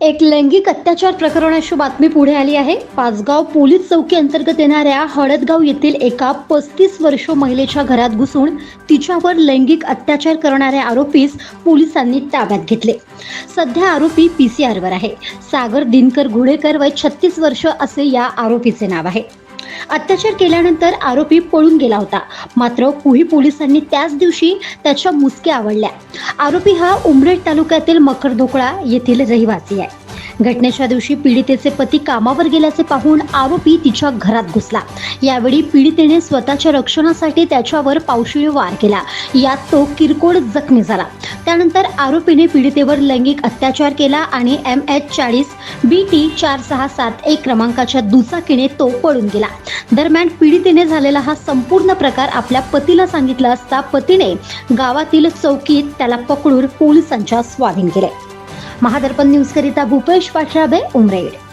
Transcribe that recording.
एक लैंगिक अत्याचार प्रकरणाची बातमी पुढे आली आहे. पाचगाव पोलीस चौकी अंतर्गत येणाऱ्या हळदगाव येथील एका पस्तीस वर्ष महिलेच्या घरात घुसून तिच्यावर लैंगिक अत्याचार करणाऱ्या आरोपीस पोलिसांनी ताब्यात घेतले. सध्या आरोपी पी सी आरवर आहे. सागर दिनकर घुडेकर वय छत्तीस वर्ष असे या आरोपीचे नाव आहे. अत्याचार केल्यानंतर आरोपी पळून गेला होता. मात्र कुही पोलिसांनी त्याच दिवशी त्याच्या मुसक्या आवडल्या. आरोपी हा उमरेड तालुक्यातील मकरदोकळा येथील रहिवासी आहे. घटनेच्या दिवशी पीडितेचे पती कामावर गेल्याचे पाहून आरोपी तिच्या घरात घुसला. यावेळी पीडितेने स्वतःच्या रक्षणासाठी त्याच्यावर पावशिळी वार केला. यात तो किरकोळ जखमी झाला. त्यानंतर आरोपीने पीडितेवर लैंगिक अत्याचार केला आणि एम एच चाळीस बी टी चार सहा सात एक क्रमांकाच्या दुचाकीने तो पळून गेला. दरम्यान पीडितेने झालेला हा संपूर्ण प्रकार आपल्या पतीला सांगितला असता पतीने गावातील चौकीत त्याला पकडून पोलिसांच्या स्वाधीन केले. महादर्पण न्यूज करिता भूपेश पाठराबे उमरेड.